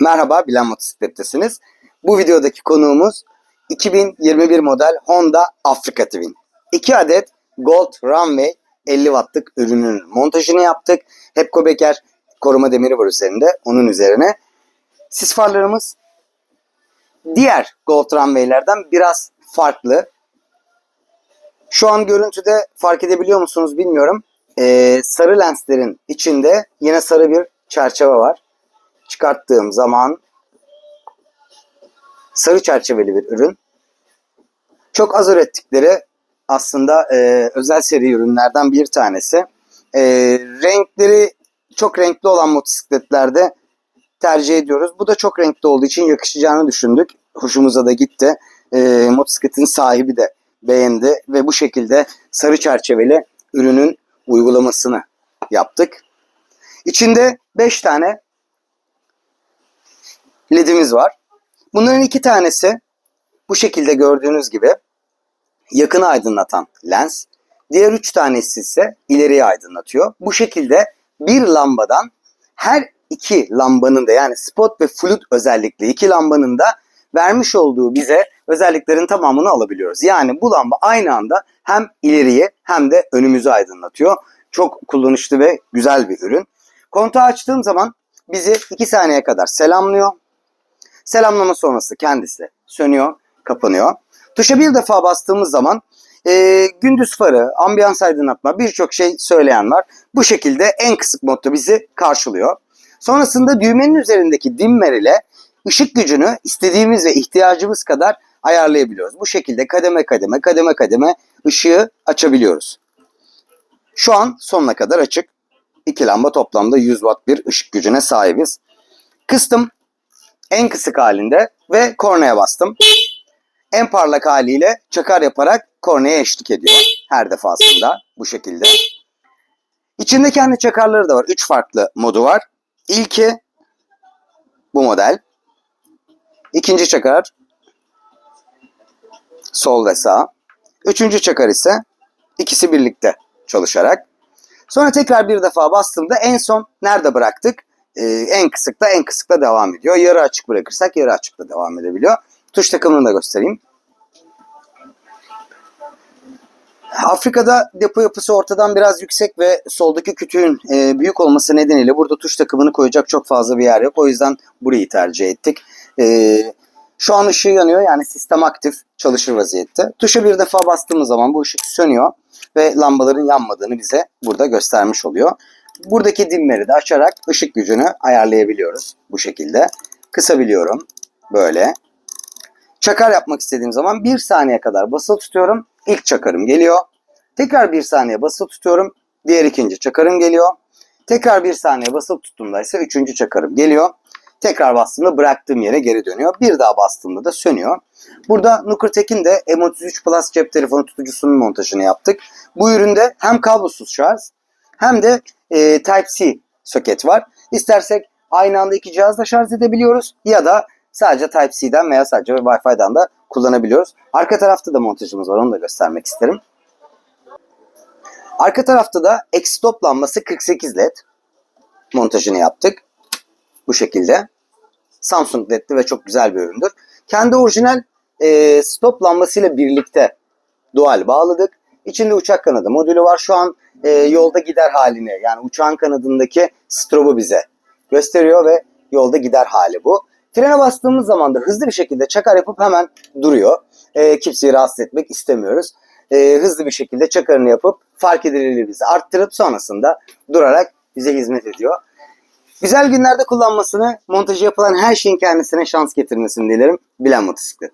Merhaba, Bilen Motosiklet'tesiniz. Bu videodaki konuğumuz 2021 model Honda Africa Twin. 2 adet Gold Runway 50 wattlık ürünün montajını yaptık. Hepco Beker koruma demiri var üzerinde. Onun üzerine. Sis farlarımız diğer Gold Runway'lerden biraz farklı. Şu an görüntüde fark edebiliyor musunuz bilmiyorum. Ee, sarı lenslerin içinde yine sarı bir çerçeve var. Çıkarttığım zaman sarı çerçeveli bir ürün. Çok az ürettikleri aslında e, özel seri ürünlerden bir tanesi. E, renkleri çok renkli olan motosikletlerde tercih ediyoruz. Bu da çok renkli olduğu için yakışacağını düşündük. Hoşumuza da gitti. E, motosikletin sahibi de beğendi ve bu şekilde sarı çerçeveli ürünün uygulamasını yaptık. İçinde 5 tane ledimiz var. Bunların iki tanesi bu şekilde gördüğünüz gibi yakını aydınlatan lens. Diğer üç tanesi ise ileriyi aydınlatıyor. Bu şekilde bir lambadan her iki lambanın da yani spot ve flood özellikle iki lambanın da vermiş olduğu bize özelliklerin tamamını alabiliyoruz. Yani bu lamba aynı anda hem ileriyi hem de önümüzü aydınlatıyor. Çok kullanışlı ve güzel bir ürün. Kontağı açtığım zaman bizi 2 saniye kadar selamlıyor. Selamlama sonrası kendisi sönüyor, kapanıyor. Tuşa bir defa bastığımız zaman e, gündüz farı, ambiyans aydınlatma birçok şey söyleyen var. Bu şekilde en kısık modda bizi karşılıyor. Sonrasında düğmenin üzerindeki dimmer ile ışık gücünü istediğimiz ve ihtiyacımız kadar ayarlayabiliyoruz. Bu şekilde kademe kademe kademe kademe ışığı açabiliyoruz. Şu an sonuna kadar açık. İki lamba toplamda 100 watt bir ışık gücüne sahibiz. Kıstım en kısık halinde ve kornaya bastım. En parlak haliyle çakar yaparak kornaya eşlik ediyor her defasında bu şekilde. İçinde kendi çakarları da var. Üç farklı modu var. İlki bu model. İkinci çakar sol ve sağ. Üçüncü çakar ise ikisi birlikte çalışarak. Sonra tekrar bir defa bastığımda en son nerede bıraktık? Ee, en kısıkta en kısıkta devam ediyor. Yarı açık bırakırsak yarı açıkta devam edebiliyor. Tuş takımını da göstereyim. Afrika'da depo yapısı ortadan biraz yüksek ve soldaki kütüğün e, büyük olması nedeniyle burada tuş takımını koyacak çok fazla bir yer yok. O yüzden burayı tercih ettik. E, şu an ışığı yanıyor yani sistem aktif çalışır vaziyette. Tuşa bir defa bastığımız zaman bu ışık sönüyor ve lambaların yanmadığını bize burada göstermiş oluyor. Buradaki dimmeri de açarak ışık gücünü ayarlayabiliyoruz bu şekilde. Kısabiliyorum böyle. Çakar yapmak istediğim zaman bir saniye kadar basılı tutuyorum. İlk çakarım geliyor. Tekrar bir saniye basılı tutuyorum. Diğer ikinci çakarım geliyor. Tekrar bir saniye basılı tuttuğumda ise üçüncü çakarım geliyor. Tekrar bastığımda bıraktığım yere geri dönüyor. Bir daha bastığımda da sönüyor. Burada Nukurtek'in de M33 Plus cep telefonu tutucusunun montajını yaptık. Bu üründe hem kablosuz şarj hem de e, Type-C soket var. İstersek aynı anda iki cihazla şarj edebiliyoruz ya da sadece Type-C'den veya sadece Wi-Fi'den da kullanabiliyoruz. Arka tarafta da montajımız var onu da göstermek isterim. Arka tarafta da X-Stop lambası 48 led montajını yaptık. Bu şekilde. Samsung ledli ve çok güzel bir üründür. Kendi orijinal e, stop lambasıyla birlikte dual bağladık. İçinde uçak kanadı modülü var. Şu an e, yolda gider halini yani uçağın kanadındaki strobu bize gösteriyor ve yolda gider hali bu. Frene bastığımız zaman da hızlı bir şekilde çakar yapıp hemen duruyor. E, kimseyi rahatsız etmek istemiyoruz. E, hızlı bir şekilde çakarını yapıp fark edilirliği bizi arttırıp sonrasında durarak bize hizmet ediyor. Güzel günlerde kullanmasını, montajı yapılan her şeyin kendisine şans getirmesini dilerim. Bilen Motosiklet.